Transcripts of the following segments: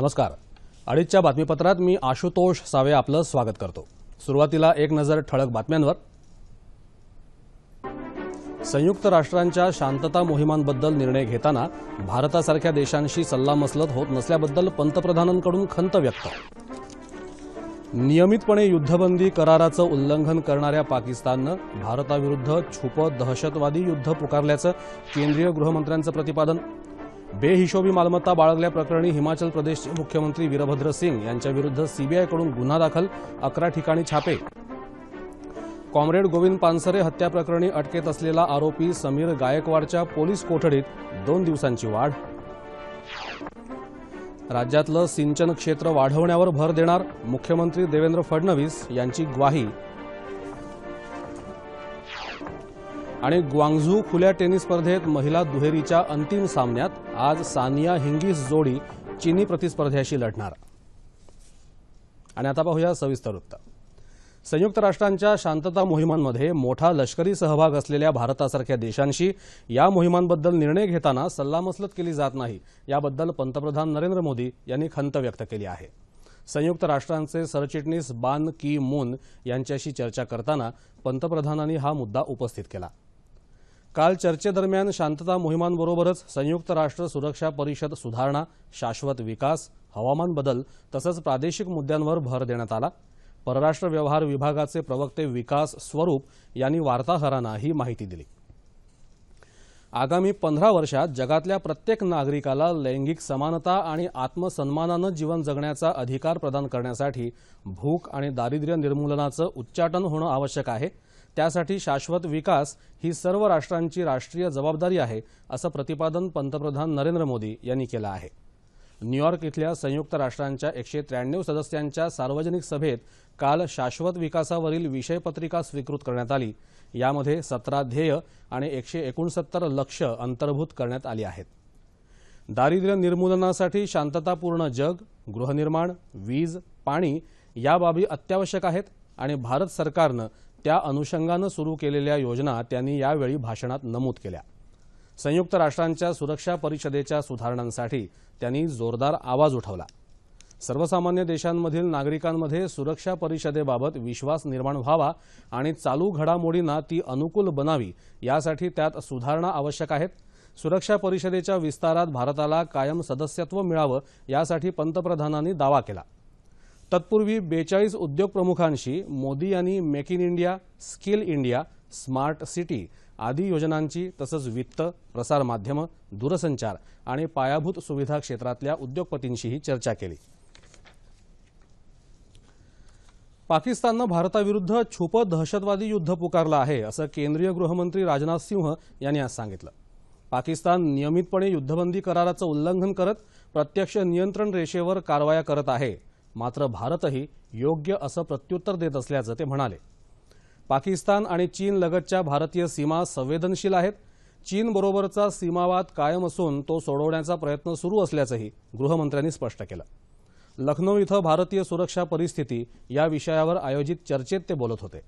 नमस्कार. अडीचच्या बातमीपत्रात मी आशुतोष सावे आपलं स्वागत करतो. सुरुवातीला एक नजर ठळक बातम्यांवर. संयुक्त राष्ट्रांच्या शांतता मोहिमांबद्दल निर्णय घेताना भारतासारख्या देशांशी सल्लामसलत होत नसल्याबद्दल पंतप्रधानांकडून खंत व्यक्त. नियमितपणे युद्धबंदी कराराचं उल्लंघन करणाऱ्या पाकिस्ताननं भारताविरुद्ध छुपं दहशतवादी युद्ध पुकारल्याचं केंद्रीय गृहमंत्र्यांचं प्रतिपादन. बेहिशोबी मालमत्ता बाळगल्याप्रकरणी हिमाचल प्रदेशचे मुख्यमंत्री वीरभद्र सिंग यांच्याविरुद्ध सीबीआयकडून गुन्हा दाखल अकरा ठिकाणी छापे. कॉम्रेड गोविंद पानसरे हत्याप्रकरणी अटकेत असलेला आरोपी समीर गायकवाडच्या पोलीस कोठडीत दोन दिवसांची वाढ. राज्यातलं सिंचन क्षेत्र वाढवण्यावर भर देणार मुख्यमंत्री देवेंद्र फडणवीस यांची ग्वाही आणि ग्वांगझू खुल्या टेनिस स्पर्धेत महिला दुहेरीच्या अंतिम सामन्यात आज सानिया हिंगीस जोडी चिनी प्रतिस्पर्ध्याशी लढणार. आणि आता पाहूया सविस्तर वृत्त. संयुक्त राष्ट्रांच्या शांतता मोहिमांमध्ये मोठा लष्करी सहभाग असलेल्या भारतासारख्या देशांशी या मोहिमांबद्दल निर्णय घेताना सल्लामसलत केली जात नाही याबद्दल पंतप्रधान नरेंद्र मोदी यांनी खंत व्यक्त केली आहे. संयुक्त राष्ट्रांचे सरचिटणीस बान की मून यांच्याशी चर्चा करताना पंतप्रधानांनी हा मुद्दा उपस्थित केला. काल चर्चेदरम्यान शांतता मोहिमांबरोबरच संयुक्त राष्ट्र सुरक्षा परिषद सुधारणा शाश्वत विकास हवामान बदल तसंच प्रादेशिक मुद्द्यांवर भर देण्यात आला. परराष्ट्र व्यवहार विभागाचे प्रवक्ते विकास स्वरूप यांनी वार्ताहरांना ही माहिती दिली. आगामी पंधरा वर्षात जगातल्या प्रत्येक नागरिकाला लैंगिक समानता आणि आत्मसन्मानानं जीवन जगण्याचा अधिकार प्रदान करण्यासाठी भूक आणि दारिद्र्य निर्मूलनाचं उच्चाटन होणं आवश्यक आहे. त्यासाठी शाश्वत विकास ही सर्व राष्ट्रांची राष्ट्रीय जबाबदारी आहे असं प्रतिपादन पंतप्रधान नरेंद्र मोदी यांनी केलं आहे. न्यूयॉर्क इथल्या संयुक्त राष्ट्रांच्या एकशे त्र्याण्णव सदस्यांच्या सार्वजनिक सभेत काल शाश्वत विकासावरील विषयपत्रिका स्वीकृत करण्यात आली. यामध्ये सतरा ध्येय आणि एकशे एकोणसत्तर लक्ष अंतर्भूत करण्यात आली आहेत. दारिद्र्य निर्मूलनासाठी शांततापूर्ण जग गृहनिर्माण वीज पाणी या बाबी अत्यावश्यक आहेत आणि भारत सरकारनं त्या अनुषंगानं सुरू केलेल्या योजना त्यांनी यावेळी भाषणात नमूद केल्या. संयुक्त राष्ट्रांच्या सुरक्षा परिषदेच्या सुधारणांसाठी त्यांनी जोरदार आवाज उठवला. सर्वसामान्य देशांमधील नागरिकांमध्ये सुरक्षा परिषदेबाबत विश्वास निर्माण व्हावा आणि चालू घडामोडींना ती अनुकूल बनावी यासाठी त्यात सुधारणा आवश्यक आहेत. सुरक्षा परिषदेच्या विस्तारात भारताला कायम सदस्यत्व मिळावं यासाठी पंतप्रधानांनी दावा केला. तत्पूर्वी बेचाळीस उद्योग प्रमुखांशी मोदी यांनी make in India skill India smart city आदी योजनांची तसंच वित्त प्रसारमाध्यमं दूरसंचार आणि पायाभूत सुविधा क्षेत्रातल्या उद्योगपतींशीही चर्चा केली. पाकिस्ताननं भारताविरुद्ध छुपं दहशतवादी युद्ध पुकारलं आहे असं केंद्रीय गृहमंत्री राजनाथ सिंह यांनी आज सांगितलं. पाकिस्तान नियमितपणे युद्धबंदी कराराचं उल्लंघन करत प्रत्यक्ष नियंत्रण रेषेवर कारवाया करत आहे. मात्र भारतही योग्य असं प्रत्युत्तर देत असल्याचं ते म्हणाले. पाकिस्तान आणि चीन लगतच्या भारतीय सीमा संवेदनशील आहेत. चीनबरोबरचा सीमावाद कायम असून तो सोडवण्याचा प्रयत्न सुरू असल्याचंही गृहमंत्र्यांनी स्पष्ट केलं. लखनौ इथं भारतीय सुरक्षा परिस्थिती या विषयावर आयोजित चर्चेत ते बोलत होते.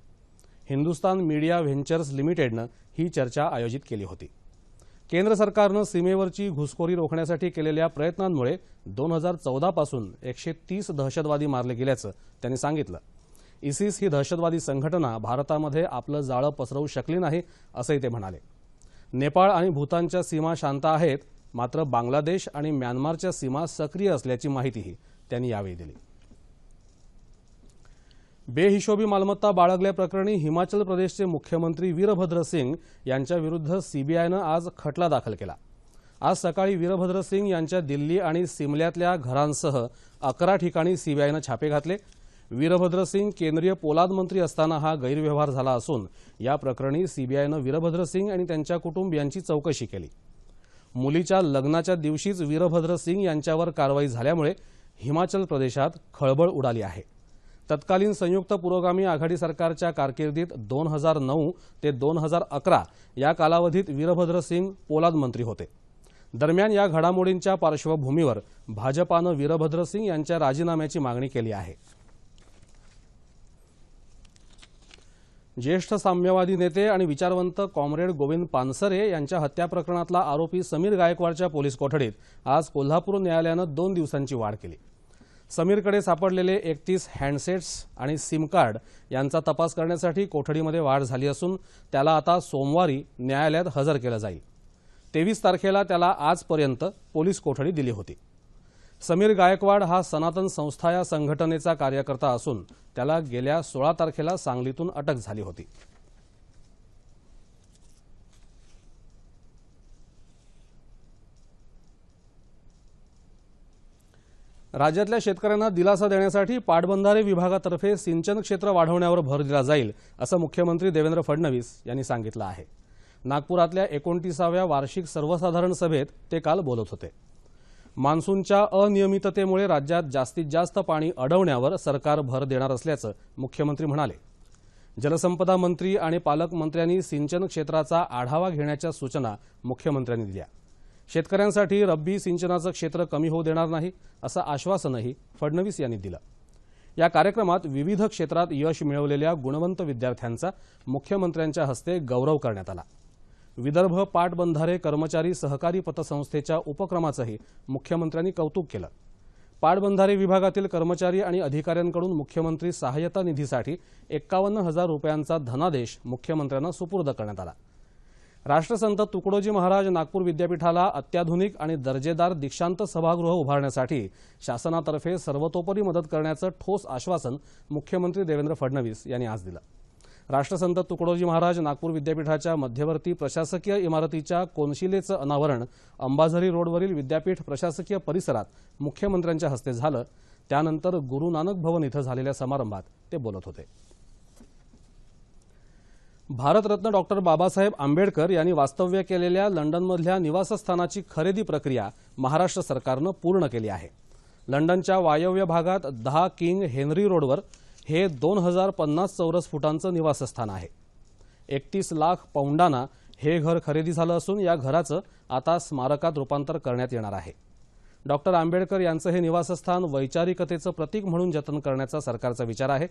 हिंदुस्तान मीडिया व्हेंचर्स लिमिटेडनं ही चर्चा आयोजित केली होती. केंद्र सरकारनं सीमेवरची घुसखोरी रोखण्यासाठी केलेल्या प्रयत्नांमुळे दोन हजार चौदापासून एकशे तीस दहशतवादी मारले गेल्याचं त्यांनी सांगितलं. इसिस ही दहशतवादी संघटना भारतामध्ये आपलं जाळं पसरवू शकली नाही असंही ते म्हणाले. नेपाळ आणि भूतानच्या सीमा शांत आहेत मात्र बांगलादेश आणि म्यानमारच्या सीमा सक्रिय असल्याची माहितीही त्यांनी यावेळी दिली. बेहिशोबी मालमत्ता बाळगल्याप्रकरणी हिमाचल प्रदेशचे मुख्यमंत्री वीरभद्र सिंग यांच्याविरुद्ध सीबीआयनं आज खटला दाखल केला. आज सकाळी वीरभद्र सिंग यांच्या दिल्ली आणि सिमल्यातल्या घरांसह अकरा ठिकाणी सीबीआयनं छापे घातले. वीरभद्र सिंग केंद्रीय पोलाद मंत्री असताना हा गैरव्यवहार झाला असून या प्रकरणी सीबीआयनं वीरभद्र सिंग आणि त्यांच्या कुटुंबियांची चौकशी केली. मुलीच्या लग्नाच्या दिवशीच वीरभद्र सिंग यांच्यावर कारवाई झाल्यामुळे हिमाचल प्रदेशात खळबळ उडाली आहे. तत्कालीन संयुक्त पुरोगामी आघाडी सरकारच्या कारकिर्दीत दोन हजार नऊ ते दोन हजार अकरा या कालावधीत वीरभद्र सिंग पोलाद मंत्री होते. दरम्यान या घडामोडींच्या पार्श्वभूमीवर भाजपानं वीरभद्र सिंग यांच्या राजीनाम्याची मागणी केली आहे. ज्येष्ठ साम्यवादी नेते आणि विचारवंत कॉम्रेड गोविंद पानसरे यांच्या हत्या प्रकरणातला आरोपी समीर गायकवाडच्या पोलीस कोठडीत आज कोल्हापूर न्यायालयानं दोन दिवसांची वाढ केली. समीरकडे सापडलेले एकतीस हँडसेट्स आणि सिमकार्ड यांचा तपास करण्यासाठी कोठडीमध्ये वाढ झाली असून त्याला आता सोमवारी न्यायालयात हजर केलं जाईल. तेवीस तारखेला त्याला आजपर्यंत पोलीस कोठडी दिली होती. समीर गायकवाड हा सनातन संस्था या संघटनेचा कार्यकर्ता असून त्याला गेल्या सोळा तारखेला सांगलीतून अटक झाली होती. राज्यातल्या शेतकऱ्यांना दिलासा देण्यासाठी पाटबंधारे विभागातर्फे सिंचन क्षेत्र वाढवण्यावर भर दिला जाईल असं मुख्यमंत्री देवेंद्र फडणवीस यांनी सांगितलं आहे. नागपुरातल्या एकोणतीसाव्या वार्षिक सर्वसाधारण सभेत ते काल बोलत होते. मान्सूनच्या अनियमिततेमुळे राज्यात जास्तीत जास्त पाणी अडवण्यावर सरकार भर देणार असल्याचं मुख्यमंत्री म्हणाले. जलसंपदा मंत्री आणि पालकमंत्र्यांनी सिंचन क्षेत्राचा आढावा घेण्याच्या सूचना मुख्यमंत्र्यांनी दिल्या. शेतकऱ्यांसाठी रब्बी सिंचनाचं क्षेत्र कमी होऊ देणार नाही असं आश्वासनही फडणवीस यांनी दिलं. या कार्यक्रमात विविध क्षेत्रात यश मिळवलेल्या गुणवंत विद्यार्थ्यांचा मुख्यमंत्र्यांच्या हस्ते गौरव करण्यात आला. विदर्भ पाटबंधारे कर्मचारी सहकारी पतसंस्थेच्या उपक्रमाचंही मुख्यमंत्र्यांनी कौतुक केलं. पाटबंधारे विभागातील कर्मचारी आणि अधिकाऱ्यांकडून मुख्यमंत्री सहाय्यता निधीसाठी एक्कावन्न हजार रुपयांचा धनादेश मुख्यमंत्र्यांना सुपूर्द करण्यात आला. राष्ट्रसंत तुकडोजी महाराज नागपूर विद्यापीठाला अत्याधुनिक आणि दर्जेदार दीक्षांत सभागृह उभारण्यासाठी शासनातर्फे सर्वतोपरी मदत करण्याचं ठोस आश्वासन मुख्यमंत्री देवेंद्र फडणवीस यांनी आज दिलं. राष्ट्रसंत तुकडोजी महाराज नागपूर विद्यापीठाच्या मध्यवर्ती प्रशासकीय इमारतीच्या कोनशिलेचं अनावरण अंबाझरी रोडवरील विद्यापीठ प्रशासकीय परिसरात मुख्यमंत्र्यांच्या हस्ते झालं. त्यानंतर गुरु नानक भवन इथं झालेल्या समारंभात ते बोलत होते. भारतरत्न डॉक्टर बाबासाहेब आंबेडकर यांनी वास्तव्य केलेल्या लंडनमधल्या निवासस्थानाची खरेदी प्रक्रिया महाराष्ट्र सरकारनं पूर्ण केली आहे. लंडनच्या वायव्य भागात दहा किंग हेनरी रोडवर हे दोन हजार पन्नास चौरस फुटांचं निवासस्थान आहे. एकतीस लाख पौंडांना हे घर खरेदी झालं असून या घराचं आता स्मारकात रूपांतर करण्यात येणार आहे. डॉक्टर आंबेडकर यांचं हे निवासस्थान वैचारिकतेचं प्रतीक म्हणून जतन करण्याचा सरकारचा विचार आहे.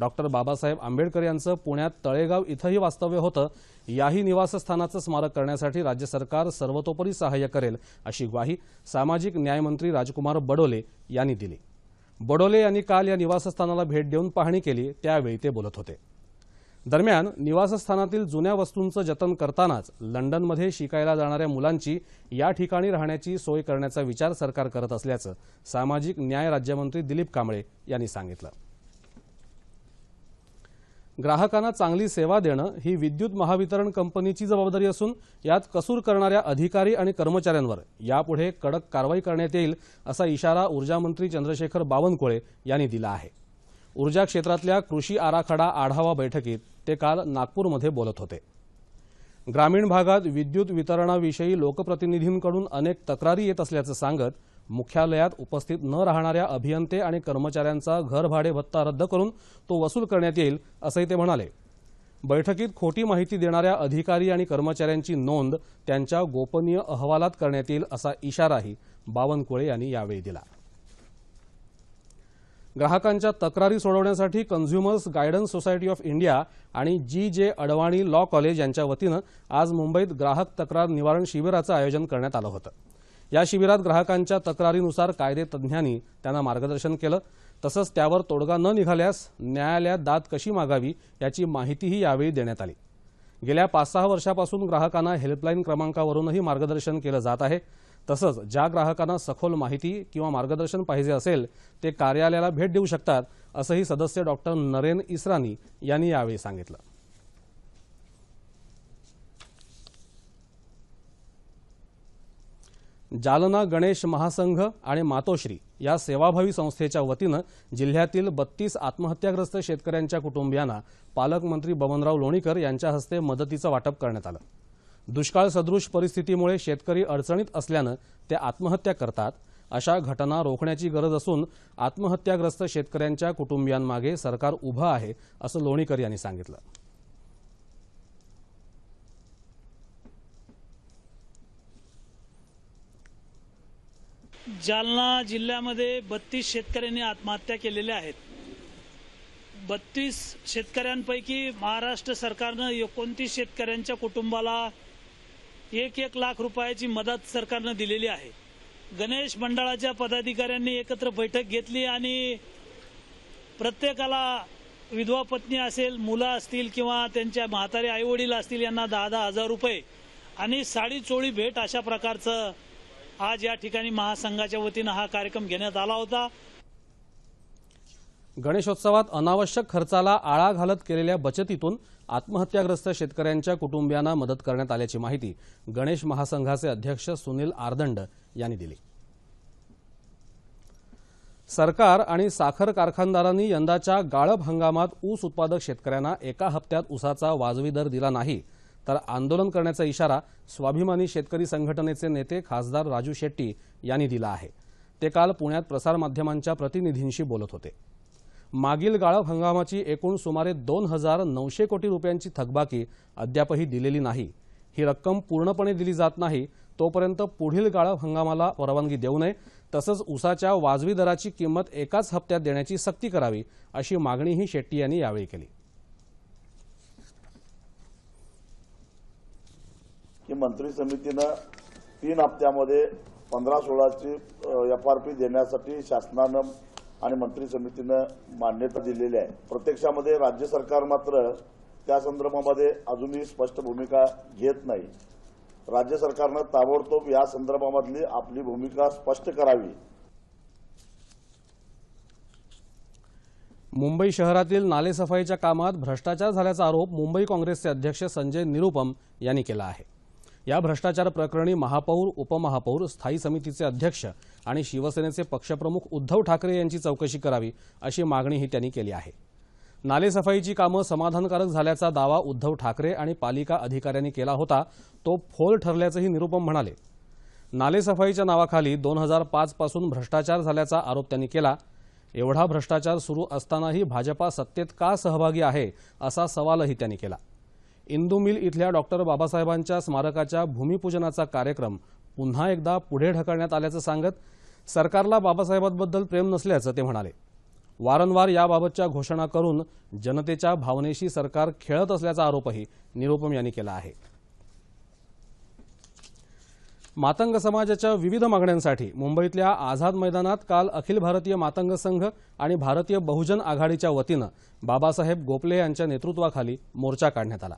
डॉक्टर बाबासाहेब आंबेडकर यांचं पुण्यात तळेगाव इथंही वास्तव्य होतं. याही निवासस्थानाचं स्मारक करण्यासाठी राज्य सरकार सर्वतोपरी सहाय्य करेल अशी ग्वाही सामाजिक न्यायमंत्री राजकुमार बडोले यांनी दिली. बडोले यांनी काल या निवासस्थानाला भेट देऊन पाहणी केली त्यावेळी ते बोलत होते. दरम्यान निवासस्थानातील जुन्या वस्तूंचं जतन करतानाच लंडनमध्ये शिकायला जाणाऱ्या मुलांची या ठिकाणी राहण्याची सोय करण्याचा विचार सरकार करत असल्याचं सामाजिक न्याय राज्यमंत्री दिलीप कांबळे यांनी सांगितलं. ग्राहकांना चांगली सेवा देणं ही विद्युत महावितरण कंपनीची जबाबदारी असून यात कसूर करणाऱ्या अधिकारी आणि कर्मचाऱ्यांवर यापुढे कडक कारवाई करण्यात येईल असा इशारा ऊर्जामंत्री चंद्रशेखर बावनकुळे यांनी दिला आहे. ऊर्जा क्षेत्रातल्या कृषी आराखडा आढावा बैठकीत ते काल नागपूरमध्ये बोलत होते. ग्रामीण भागात विद्युत वितरणाविषयी लोकप्रतिनिधींकडून अनेक तक्रारी येत असल्याचं सांगत मुख्यालयात उपस्थित न राहणाऱ्या अभियंते आणि कर्मचाऱ्यांचा घरभाडे भत्ता रद्द करून तो वसूल करण्यात येईल असंही ते म्हणाले. बैठकीत खोटी माहिती देणाऱ्या अधिकारी आणि कर्मचाऱ्यांची नोंद त्यांच्या गोपनीय अहवालात करण्यात येईल असा इशाराही बावनकुळे यांनी यावेळी दिला. ग्राहकांच्या तक्रारी सोडवण्यासाठी consumers guidance society of India आणि जी जे अडवाणी लॉ कॉलेज यांच्या वतीनं आज मुंबईत ग्राहक तक्रार निवारण शिबिराचं आयोजन करण्यात आलं होतं. या शिबिरात ग्राहकांच्या तक्रारीनुसार कायदे तज्ज्ञांनी त्यांना मार्गदर्शन केलं. तसंच त्यावर तोडगा न निघाल्यास न्यायालयात दाद कशी मागावी याची माहितीही यावेळी देण्यात आली. गेल्या पाच सहा वर्षापासून ग्राहकांना हेल्पलाईन क्रमांकावरूनही मार्गदर्शन केलं जात आहे. तसंच ज्या ग्राहकांना सखोल माहिती किंवा मार्गदर्शन पाहिजे असेल ते कार्यालयाला भेट देऊ शकतात असंही सदस्य डॉक्टर नरेन इस्रानी यांनी यावेळी सांगितलं. जालना गणेश महासंघ आणि मातोश्री या सेवाभावी संस्थेच्या वतीनं जिल्ह्यातील बत्तीस आत्महत्याग्रस्त शेतकऱ्यांच्या कुटुंबियांना पालकमंत्री बबनराव लोणीकर यांच्या हस्ते मदतीचं वाटप करण्यात आलं. दुष्काळ सदृश परिस्थितीमुळे शेतकरी अडचणीत असल्यानं ते आत्महत्या करतात. अशा घटना रोखण्याची गरज असून आत्महत्याग्रस्त शेतकऱ्यांच्या कुटुंबियांमागे सरकार उभं आहे असं लोणीकर यांनी सांगितलं. जालना जिल्ह्यामध्ये बत्तीस शेतकऱ्यांनी आत्महत्या केलेल्या आहेत. बत्तीस शेतकऱ्यांपैकी महाराष्ट्र सरकारनं एकोणतीस शेतकऱ्यांच्या कुटुंबाला एक एक लाख रुपयाची मदत सरकारनं दिलेली आहे. गणेश मंडळाच्या पदाधिकाऱ्यांनी एकत्र बैठक घेतली आणि प्रत्येकाला विधवा पत्नी असेल मुलं असतील किंवा त्यांच्या म्हातारे आईवडील असतील यांना दहा दहा हजार रुपये आणि साडी चोळी भेट अशा प्रकारचं आज या ठिकाणी महासंघाच्या वतीनं हा कार्यक्रम घेण्यात आला होता. गणेशोत्सवात अनावश्यक खर्चाला आळा घालत केलेल्या बचतीतून आत्महत्याग्रस्त शेतकऱ्यांच्या कुटुंबियांना मदत करण्यात आल्याची माहिती गणेश महासंघाचे अध्यक्ष सुनील आर्दंड यांनी दिली. सरकार आणि साखर कारखानदारांनी यंदाच्या गाळप हंगामात ऊस उत्पादक शेतकऱ्यांना एका हप्त्यात ऊसाचा वाजवी दर दिला नाही तर आंदोलन करण्याचा इशारा स्वाभिमानी शेतकरी संघटनेचे नेते खासदार राजू शेट्टी यांनी दिला आहे. ते काल पुण्यात प्रसारमाध्यमांच्या प्रतिनिधींशी बोलत होते. मागील गाळप हंगामाची एकूण सुमारे दोन हजार नऊशे कोटी रुपयांची थकबाकी अद्यापही दिलेली नाही. ही रक्कम पूर्णपणे दिली जात नाही तोपर्यंत पुढील गाळप हंगामाला परवानगी देऊ नये तसंच उसाच्या वाजवी दराची किंमत एकाच हप्त्यात देण्याची सक्ती करावी अशी मागणीही शेट्टी यांनी यावेळी केली. की मंत्री समितीनं तीन हप्त्यामध्ये पंधरा सोळाची एफ आर पी देण्यासाठी शासनानं आणि मंत्री समितीनं मान्यता दिलेली आहे. प्रत्यक्षामध्ये राज्य सरकार मात्र त्या संदर्भामध्ये अजूनही स्पष्ट भूमिका घेत नाही. राज्य सरकारनं ताबडतोब या संदर्भामधली आपली भूमिका स्पष्ट करावी. मुंबई शहरातील नालेसफाईच्या कामात भ्रष्टाचार झाल्याचा आरोप मुंबई काँग्रेसचे अध्यक्ष संजय निरुपम यांनी केला आहे. या भ्रष्टाचार प्रकरणी महापौर उपमहापौर स्थायी समितीचे अध्यक्ष आणि शिवसेनेचे पक्षप्रमुख उद्धव ठाकरे यांची चौकशी करावी अशी मागणीही त्यांनी केली आहे. नालेसफाईची कामं समाधानकारक झाल्याचा दावा उद्धव ठाकरे आणि पालिका अधिकाऱ्यांनी केला होता तो फोल ठरल्याचंही निरुपम म्हणाले. नालेसफाईच्या नावाखाली दोन हजार पाचपासून भ्रष्टाचार झाल्याचा आरोप त्यांनी केला. एवढा भ्रष्टाचार सुरू असतानाही भाजपा सत्तेत का सहभागी आहे असा सवालही त्यांनी केला. इंदू मिल इथल्या डॉक्टर बाबासाहेबांच्या स्मारकाच्या भूमिपूजनाचा कार्यक्रम पुन्हा एकदा पुढे ढकलण्यात आल्याचं सांगत सरकारला बाबासाहेबांबद्दल प्रेम नसल्याचं ते म्हणाले. वारंवार याबाबतच्या घोषणा करून जनतेच्या भावनेशी सरकार खेळत असल्याचा आरोपही निरुपम यांनी केला आहे. मातंग समाजाच्या विविध मागण्यांसाठी मुंबईतल्या आझाद मैदानात काल अखिल भारतीय मातंग संघ आणि भारतीय बहुजन आघाडीच्या वतीनं बाबासाहेब गोपले यांच्या नेतृत्वाखाली मोर्चा काढण्यात आला.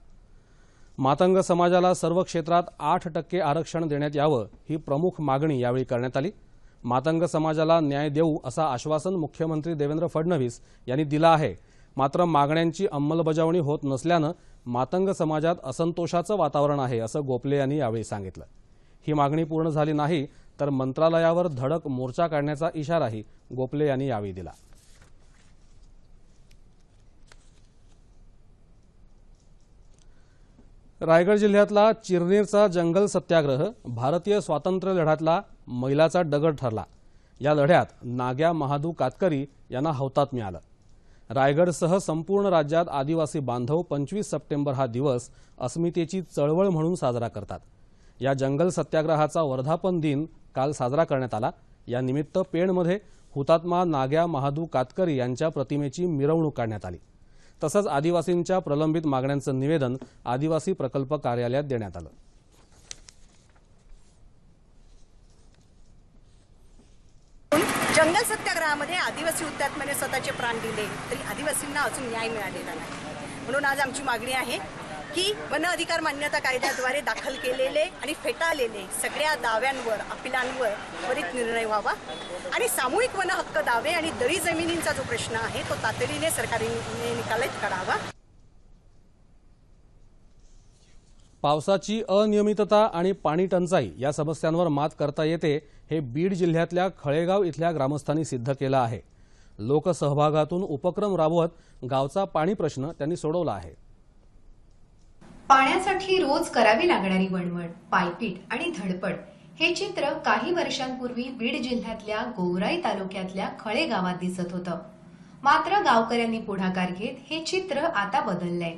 मातंग समाजाला सर्व क्षेत्रात आठ टक्के आरक्षण देण्यात यावं ही प्रमुख मागणी यावेळी करण्यात आली. मातंग समाजाला न्याय देऊ असं आश्वासन मुख्यमंत्री देवेंद्र फडणवीस यांनी दिलं आहे. मात्र मागण्यांची अंमलबजावणी होत नसल्यानं मातंग समाजात असंतोषाचं वातावरण आहे असं गोपले यांनी यावेळी सांगितलं. ही मागणी पूर्ण झाली नाही तर मंत्रालयावर धडक मोर्चा काढण्याचा इशाराही गोपले यांनी यावेळी दिला. रायगड जिल्ह्यातला चिरनेरचा जंगल सत्याग्रह भारतीय स्वातंत्र्य लढ्यातला मैलाचा दगड ठरला. या लढ्यात नाग्या महादू कातकरी यांना हौतात मिळालं. रायगडसह संपूर्ण राज्यात आदिवासी बांधव पंचवीस सप्टेंबर हा दिवस अस्मितेची चळवळ म्हणून साजरा करतात. या जंगल सत्याग्रहाचा वर्धापन दिन काल साजरा करण्यात आला. या निमित्त पेणमध्ये हुतात्मा नाग्या महादू कातकरी यांच्या प्रतिमेची मिरवणूक काढण्यात आली. तसंच आदिवासींच्या प्रलंबित मागण्यांचं निवेदन आदिवासी प्रकल्प कार्यालयात देण्यात आलं. जंगल सत्याग्रहामध्ये आदिवासी हुतात्म्याने स्वतःचे प्राण दिले तरी आदिवासींना अजून न्याय मिळालेला नाही. म्हणून आज आमची मागणी आहे की वन अधिकार मान्यता कायद्याद्वारे दाखल केलेले आणि फेटाळलेले सगळ्या दाव्यांवर अपिलांवर त्वरित निर्णय व्हावा. आणि सामूहिक वन हक्क दावे आणि दळी जमिनींचा जो प्रश्न आहे तो तातडीने सरकारने निकालित करावा पावसाची अनियमितता आणि पाणी टंचाई या समस्यांवर मात करता येते हे बीड जिल्ह्यातल्या खळेगाव इथल्या ग्रामस्थांनी सिद्ध केलं आहे. लोकसहभागातून उपक्रम राबवत गावचा पाणी प्रश्न त्यांनी सोडवला आहे. पाण्यासाठी रोज करावी लागणारी वणवण पायपीट आणि धडपड हे चित्र काही वर्षांपूर्वी बीड जिल्ह्यातल्या गोवराई तालुक्यातल्या खळे गावात दिसत होतं. मात्र गावकऱ्यांनी पुढाकार घेत हे चित्र आता बदललंय.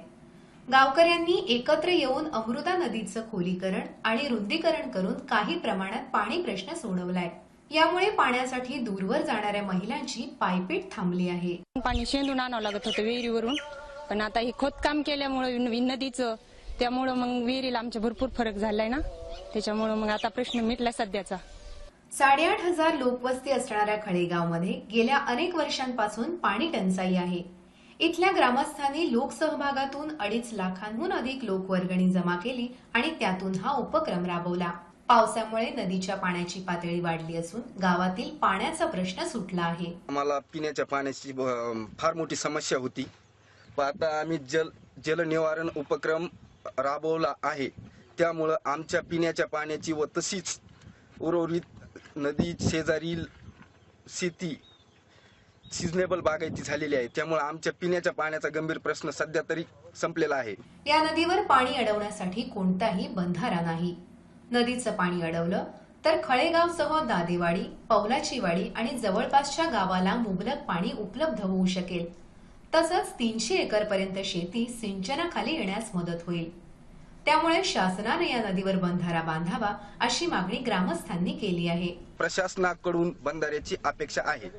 गावकऱ्यांनी एकत्र येऊन अमृता नदीचं खोलीकरण आणि रुंदीकरण करून काही प्रमाणात पाणी प्रश्न सोडवलाय. यामुळे पाण्यासाठी दूरवर जाणाऱ्या महिलांची पायपीट थांबली आहे. पाणी शेंदून आणावं लागत होतं विहिरीवरून. पण आता हे खोदकाम केल्यामुळे नदीचं त्यामुळं मग विहिरीला आमच्या भरपूर फरक झालाय ना? त्याच्यामुळं मग आता प्रश्न मिटला सध्याचा. साडेआठ हजार लोकवस्ती असणाऱ्या खळेगावमध्ये गेल्या अनेक वर्षांपासून पाणी टंचाई आहे. इथल्या ग्रामस्थांनी लोकसहभागातून अडीच लाखांहून अधिक लोकवर्गणी जमा केली आणि त्यातून हा उपक्रम राबवला. पावसामुळे नदीच्या पाण्याची पातळी वाढली असून गावातील पाण्याचा प्रश्न सुटला आहे. आम्हाला पिण्याच्या पाण्याची फार मोठी समस्या होती. पण आता आम्ही जल जल निवारण उपक्रम राबवला आहे. त्यामुळं आमच्या पिण्याच्या पाण्याची व तशीच उर्वरित नदी शेजारील शेती सिजनेबल बागायती झालेली आहे. त्यामुळे आमच्या पिण्याच्या पाण्याचा गंभीर प्रश्न सध्या तरी संपलेला आहे. या नदीवर पाणी अडवण्यासाठी कोणताही बंधारा नाही. नदीचं पाणी अडवलं तर खळेगावसह दादेवाडी पवलाचीवाडी आणि जवळपासच्या गावाला मुबलक पाणी उपलब्ध होऊ शकेल. तसंच तीनशे एकरपर्यंत शेती सिंचनाखाली येण्यास मदत होईल. त्यामुळे शासनाने या नदीवर बंधारा बांधावा अशी मागणी ग्रामस्थांनी केली आहे. प्रशासनाकडून बंधाऱ्याची अपेक्षा आहे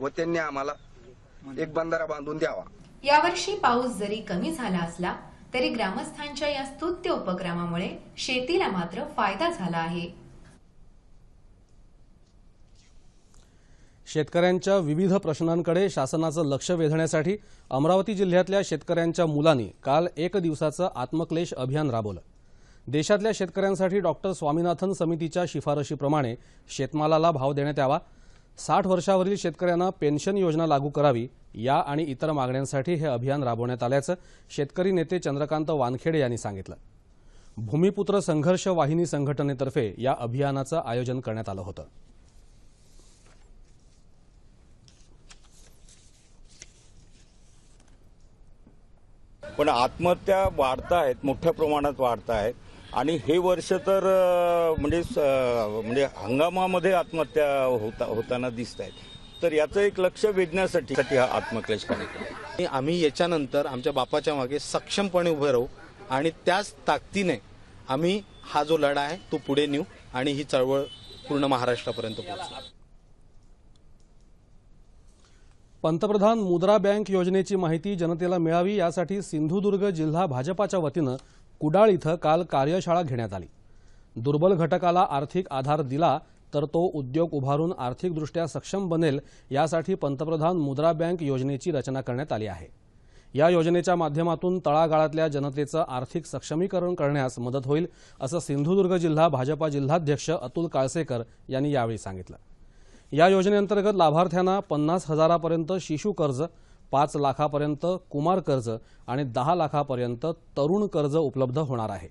व त्यांनी आम्हाला एक बंधारा बांधून द्यावा. यावर्षी पाऊस जरी कमी झाला असला तरी ग्रामस्थांच्या या स्तुत्य उपक्रमामुळे शेतीला मात्र फायदा झाला आहे. शेतकऱ्यांच्या विविध प्रश्नांकडे शासनाचं लक्ष वेधण्यासाठी अमरावती जिल्ह्यातल्या शेतकऱ्यांच्या मुलांनी काल एक दिवसाचं आत्मक्लेश अभियान राबवलं. देशातल्या शेतकऱ्यांसाठी डॉक्टर स्वामीनाथन समितीच्या शिफारशीप्रमाणे शेतमालाला भाव देण्यात यावा साठ वर्षावरील शेतकऱ्यांना पेन्शन योजना लागू करावी या आणि इतर मागण्यांसाठी हे अभियान राबवण्यात आल्याचं शेतकरी नेते चंद्रकांत वानखेडे यांनी सांगितलं. भूमिपुत्र संघर्ष वाहिनी संघटनेतर्फे या अभियानाचं आयोजन करण्यात आलं होतं. पण आत्महत्या वाढत आहेत मोठ्या प्रमाणात वाढत आहेत. आणि हे वर्ष तर म्हणजे स- म्हणजे हंगामामध्ये आत्महत्या होता होताना दिसत आहेत. तर याचं एक लक्ष वेधण्यासाठी हा आत्मक्लेश कार्यक्रम आणि आम्ही याच्यानंतर आमच्या बापाच्या मागे सक्षमपणे उभे राहू आणि त्याच ताकदीने आम्ही हा जो लढा आहे तो पुढे नेऊ आणि ही चळवळ पूर्ण महाराष्ट्रापर्यंत पोहोचू पंतप्रधान मुद्रा बँक योजनेची माहिती जनतेला मिळावी यासाठी सिंधुदुर्ग जिल्हा भाजपाच्या वतीनं कुडाळ इथं काल कार्यशाळा घेण्यात आली. दुर्बल घटकाला आर्थिक आधार दिला तर तो उद्योग उभारून आर्थिकदृष्ट्या सक्षम बनेल यासाठी पंतप्रधान मुद्रा बँक योजनेची रचना करण्यात आली आहे. या योजनेच्या माध्यमातून तळागाळातल्या जनतेचं आर्थिक सक्षमीकरण करण्यास मदत होईल असं सिंधुदुर्ग जिल्हा भाजपा जिल्हाध्यक्ष अतुल काळसेकर यांनी यावेळी सांगितलं. या योजनेअंतर्गत लाभार्थ्यांना पन्नास हजारापर्यंत शिशु कर्ज पाच लाखापर्यंत कुमार कर्ज आणि दहा लाखापर्यंत तरुण कर्ज उपलब्ध होणार आहे.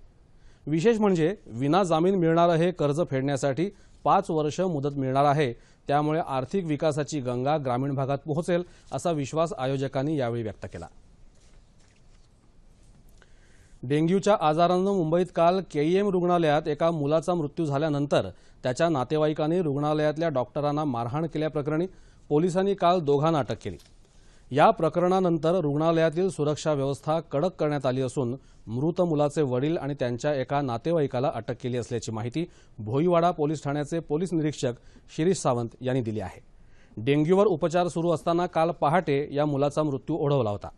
विशेष म्हणजे विना जामीन मिळणारं हे कर्ज फेडण्यासाठी पाच वर्ष मुदत मिळणार आहे. त्यामुळे आर्थिक विकासाची गंगा ग्रामीण भागात पोहोचेल असा विश्वास आयोजकांनी यावेळी व्यक्त केला. डेंग्यूच्या आजारानं मुंबईत काल केईएम रुग्णालयात एका मुलाचा मृत्यू झाल्यानंतर त्याच्या नातेवाईकांनी रुग्णालयातल्या डॉक्टरांना मारहाण केल्याप्रकरणी पोलिसांनी काल दोघांना अटक केली. या प्रकरणानंतर रुग्णालयातील सुरक्षा व्यवस्था कडक करण्यात आली असून मृत मुलाचे वडील आणि त्यांच्या एका नातेवाईकाला अटक केली असल्याची माहिती भोईवाडा पोलीस ठाण्याचे पोलीस निरीक्षक शिरीष सावंत यांनी दिली आहे. डेंग्यूवर उपचार सुरू असताना काल पहाटे या मुलाचा मृत्यू ओढवला होता.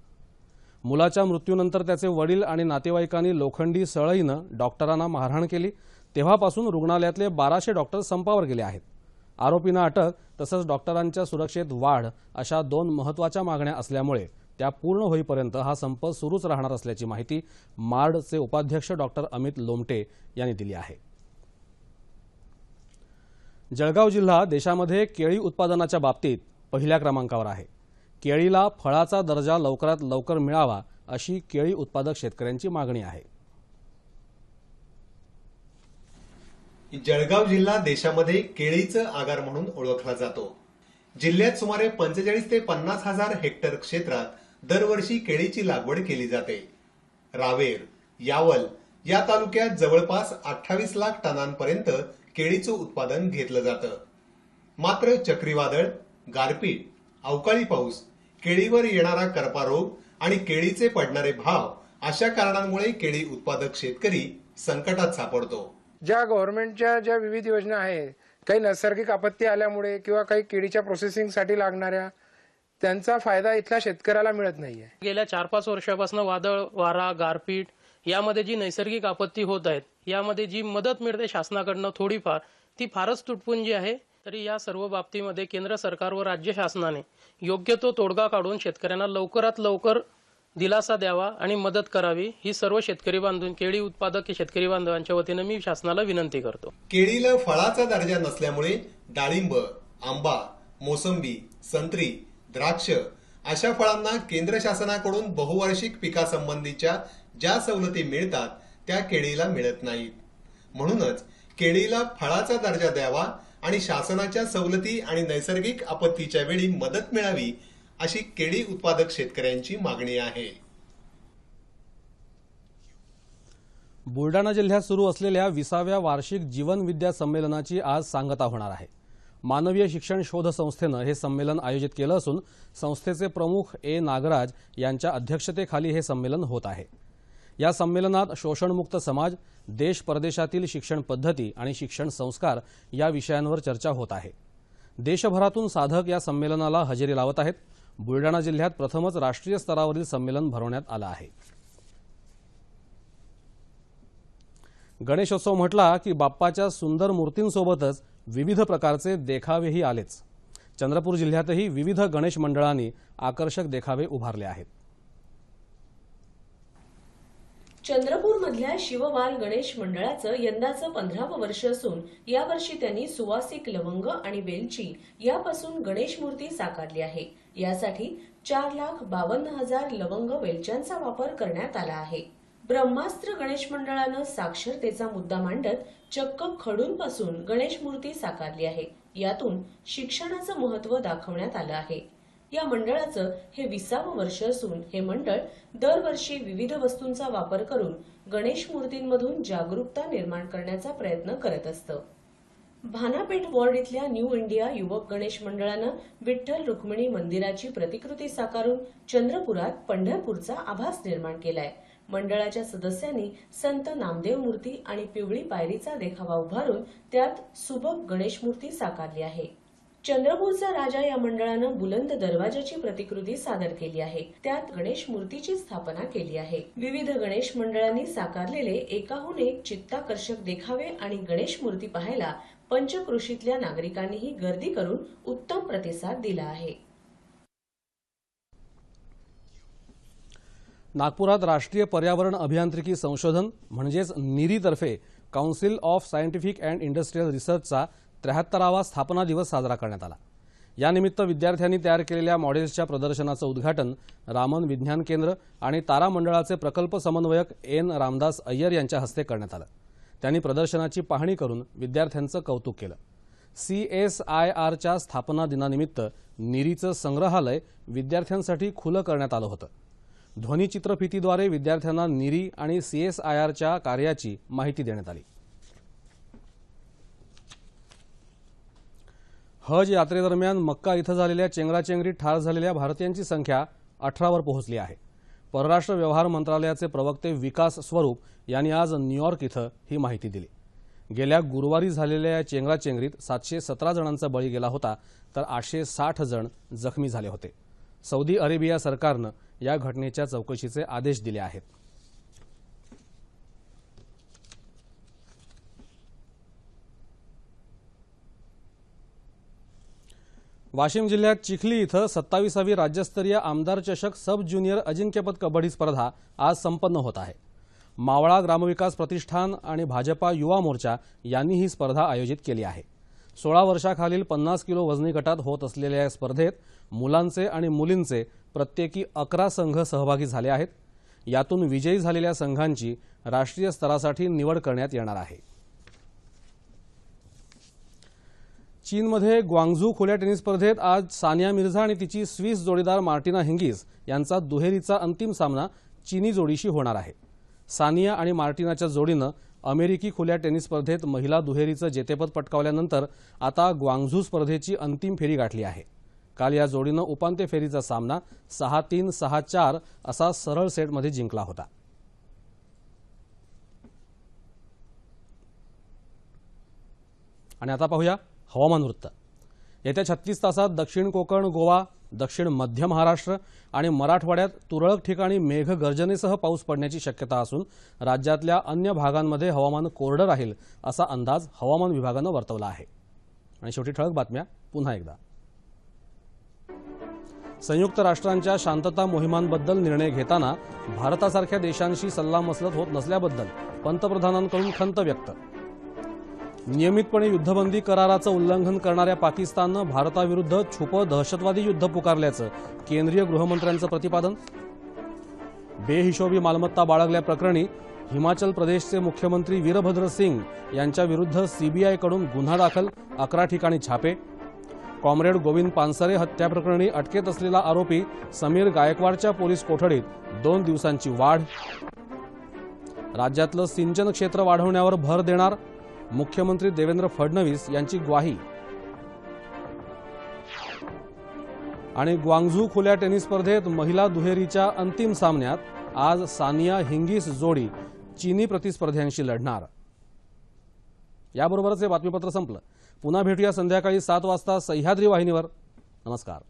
मुलाच्या मृत्यूनंतर त्याचे वडील आणि नातेवाईकांनी लोखंडी सळईनं डॉक्टरांना मारहाण केली. तेव्हापासून रुग्णालयातले बाराशे डॉक्टर संपावर गेले आहेत. आरोपींना अटक तसंच डॉक्टरांच्या सुरक्षेत वाढ अशा दोन महत्त्वाच्या मागण्या असल्यामुळे त्या पूर्ण होईपर्यंत हा संप सुरूच राहणार असल्याची माहिती मार्डचे उपाध्यक्ष डॉक्टर अमित लोमटे यांनी दिली आहे. जळगाव जिल्हा देशामध्ये केळी उत्पादनाच्या बाबतीत पहिल्या क्रमांकावर आहे. केळीला फळाचा दर्जा लवकरात लवकर मिळावा अशी केळी उत्पादक शेतकऱ्यांची मागणी आहे. जळगाव जिल्हा देशामध्ये केळीचं आगार म्हणून ओळखला जातो. जिल्ह्यात सुमारे पंचेचाळीस ते पन्नास हजार हेक्टर क्षेत्रात दरवर्षी केळीची लागवड केली जाते. रावेर यावल या तालुक्यात जवळपास अठ्ठावीस लाख टनांपर्यंत केळीचं उत्पादन घेतलं जातं. मात्र चक्रीवादळ गारपीट अवकाळी पाऊस केळीवर येणारा करपा रोग आणि केळीचे पडणारे भाव अशा कारणांमुळे केळी उत्पादक शेतकरी संकटात सापडतो. ज्या गव्हर्नमेंटच्या ज्या विविध योजना आहे काही नैसर्गिक आपत्ती आल्यामुळे किंवा काही केळीच्या प्रोसेसिंगसाठी लागणाऱ्या त्यांचा फायदा इथल्या शेतकऱ्याला मिळत नाहीये. गेल्या चार पाच वर्षापासून वादळ वारा गारपीट यामध्ये जी नैसर्गिक आपत्ती होत आहेत यामध्ये जी मदत मिळते शासनाकडनं थोडीफार ती फारच तुटपुंजी आहे. तरी या सर्व बाबतीमध्ये केंद्र सरकार व राज्य शासनाने योग्य तो तोडगा काढून शेतकऱ्यांना लवकरात लवकर दिलासा द्यावा आणि मदत करावी ही सर्व शेतकरी बांधून केळी उत्पादक शेतकरी बांधवांच्या वतीनं मी शासनाला विनंती करतो. केळीला फळाचा दर्जा नसल्यामुळे डाळिंब आंबा मोसंबी संत्री द्राक्ष अशा फळांना केंद्र शासनाकडून बहुवार्षिक पिकासंबंधीच्या ज्या सवलती मिळतात त्या केळीला मिळत नाहीत. म्हणूनच केळीला फळाचा दर्जा द्यावा आणि शासनाच्या सवलती आणि नैसर्गिक आपत्तीच्या वेळी मदत मिळावी अशी केळी उत्पादक शेतकऱ्यांची मागणी आहे. बुलडाणा जिल्ह्यात सुरू असलेल्या विसाव्या वार्षिक जीवन विद्या संमेलनाची आज सांगता होणार आहे. मानवीय शिक्षण शोध संस्थेनं हे संमेलन आयोजित केलं असून संस्थेचे प्रमुख ए नागराज यांच्या अध्यक्षतेखाली हे संमेलन होत आहे. या संमेलनात शोषणमुक्त समाज देश परदेशातील शिक्षण पद्धती आणि शिक्षण संस्कार या विषयांवर चर्चा होत आहे. देशभरातून साधक या संमेलनाला हजेरी लावत आहेत. बुलडाणा जिल्ह्यात प्रथमच राष्ट्रीय स्तरावरील संमेलन भरवण्यात आलं आहे. गणेशोत्सव म्हटला की बाप्पाच्या सुंदर मूर्तींसोबतच विविध प्रकारचे देखावेही आलेच. चंद्रपूर जिल्ह्यातही विविध गणेश मंडळांनी आकर्षक देखावे उभारले आहेत. चंद्रपूरमधल्या शिववाल गणेश मंडळाचं यंदाचं पंधरावं वर्ष असून यावर्षी त्यांनी सुवासिक लवंग आणि वेलची यापासून गणेश मूर्ती साकारली आहे. यासाठी चार लाख बावन्न हजार लवंग वेलच्यांचा वापर करण्यात आला आहे. ब्रह्मास्त्र गणेश मंडळानं साक्षरतेचा मुद्दा मांडत चक्क खडूंपासून गणेश मूर्ती साकारली आहे. यातून शिक्षणाचं महत्त्व दाखवण्यात आलं आहे. या मंडळाचं हे विसावं वर्ष असून हे मंडळ दरवर्षी विविध वस्तूंचा वापर करून गणेश मूर्तींमधून जागरूकता निर्माण करण्याचा प्रयत्न करत असतं. भानापेठ वॉर्ड इथल्या न्यू इंडिया युवक गणेश मंडळानं विठ्ठल रुक्मिणी मंदिराची प्रतिकृती साकारून चंद्रपुरात पंढरपूरचा आभास निर्माण केलाय. मंडळाच्या सदस्यांनी संत नामदेव मूर्ती आणि पिवळी पायरीचा देखावा उभारून त्यात सुबक गणेश मूर्ती साकारली आहे. चंद्रपूरचा राजा या मंडळानं बुलंद दरवाजाची प्रतिकृती सादर केली आहे. त्यात गणेश मूर्तीची स्थापना केली आहे. विविध गणेश मंडळांनी साकारलेले एकाहून एक चित्ताकर्षक देखावे आणि गणेश मूर्ती पाहायला पंचकृषीतल्या नागरिकांनीही गर्दी करून उत्तम प्रतिसाद दिला आहे. नागपुरात राष्ट्रीय पर्यावरण अभियांत्रिकी संशोधन म्हणजेच निरीतर्फे council of scientific and industrial रिसर्चचा त्र्याहत्तरावा स्थापना दिवस साजरा करण्यात आला. यानिमित्त विद्यार्थ्यांनी तयार केलेल्या मॉडेल्सच्या प्रदर्शनाचं उद्घाटन रामन विज्ञान केंद्र आणि तारा मंडळाचे प्रकल्प समन्वयक एन रामदास अय्यर यांच्या हस्ते करण्यात आलं. त्यांनी प्रदर्शनाची पाहणी करून विद्यार्थ्यांचं कौतुक केलं. सी एस आय आरच्या स्थापना दिनानिमित्त निरीचं संग्रहालय विद्यार्थ्यांसाठी खुलं करण्यात आलं होतं. ध्वनिचित्रफितीद्वारे विद्यार्थ्यांना निरी आणि सी एस आय आरच्या कार्याची माहिती देण्यात आली. हज यात्रेदरम्यान मक्का इथं झालेल्या चेंगराचेंगरीत ठार झालेल्या भारतीयांची संख्या अठरावर पोहोचली आहे. परराष्ट्र व्यवहार मंत्रालयाचे प्रवक्ते विकास स्वरूप यांनी आज न्यूयॉर्क इथं ही माहिती दिली. गेल्या गुरुवारी झालेल्या या चेंगराचेंगरीत सातशे सतरा जणांचा बळी गेला होता तर आठशे साठ जण जखमी झाले होते. सौदी अरेबिया सरकारनं या घटनेच्या चौकशीचे आदेश दिले आहेत. वाशिम जिल्ह्यात चिखली इथं सत्तावीसावी राज्यस्तरीय आमदार चषक सब ज्युनियर अजिंक्यपद कबड्डी स्पर्धा आज संपन्न होत आहे. मावळा ग्रामविकास प्रतिष्ठान आणि भाजपा युवा मोर्चा यांनी ही स्पर्धा आयोजित केली आहे. सोळा वर्षाखालील पन्नास किलो वजनी गटात होत असलेल्या या स्पर्धेत मुलांचे आणि मुलींचे प्रत्येकी अकरा संघ सहभागी झाले आहेत. यातून विजयी झालेल्या संघांची राष्ट्रीय स्तरासाठी निवड करण्यात येणार आहे. चीनमध्ये ग्वांगझू खुल्या टेनिस स्पर्धेत आज सानिया मिर्झा आणि तिची स्विस जोडीदार मार्टिना हिंगीज यांचा दुहेरीचा अंतिम सामना चीनी जोडीशी होणार आहे. सानिया आणि मार्टिनाच्या जोडीनं अमेरिकी खुल्या टेनिस स्पर्धेत महिला दुहेरीचं जेतेपद पटकावल्यानंतर आता ग्वांगझू स्पर्धेची अंतिम फेरी गाठली आहे. काल या जोडीनं उपांत्य फेरीचा सामना सहा तीन सहा चार असा सरळ सेटमध्ये जिंकला होता. आणि आता पाहूया हवामान वृत्त. येत्या छत्तीस तासात दक्षिण कोकण गोवा दक्षिण मध्य महाराष्ट्र आणि मराठवाड्यात तुरळक ठिकाणी मेघगर्जनेसह पाऊस पडण्याची शक्यता असून राज्यातल्या अन्य भागांमध्ये हवामान कोरडं राहील असा अंदाज हवामान विभागानं वर्तवला आहे. आणि शेवटी ठळक बातम्या पुन्हा एकदा. संयुक्त राष्ट्रांच्या शांतता मोहिमांबद्दल निर्णय घेताना भारतासारख्या देशांशी सल्लामसलत होत नसल्याबद्दल पंतप्रधानांकडून खंत व्यक्त नियमितपणे युद्धबंदी कराराचं उल्लंघन करणाऱ्या पाकिस्ताननं भारताविरुद्ध छुपं दहशतवादी युद्ध पुकारल्याचं केंद्रीय गृहमंत्र्यांचं प्रतिपादन. बेहिशोबी मालमत्ता बाळगल्याप्रकरणी हिमाचल प्रदेशचे मुख्यमंत्री वीरभद्र सिंग यांच्याविरुद्ध सीबीआयकडून गुन्हा दाखल अकरा ठिकाणी छापे. कॉम्रेड गोविंद पानसरे हत्याप्रकरणी अटकेत असलेला आरोपी समीर गायकवाडच्या पोलीस कोठडीत दोन दिवसांची वाढ. राज्यातलं सिंचन क्षेत्र वाढवण्यावर भर देणार मुख्यमंत्री देवेंद्र फडणवीस यांची ग्वाही. आणि ग्वांगझू खुल्या टेनिस स्पर्धेत महिला दुहेरीच्या अंतिम सामन्यात आज सानिया हिंगीस जोडी चीनी प्रतिस्पर्ध्यांशी लढणार. याबरोबरच हे बातमीपत्र संपलं. पुन्हा भेटूया संध्याकाळी सात वाजता सह्याद्री वाहिनीवर. नमस्कार.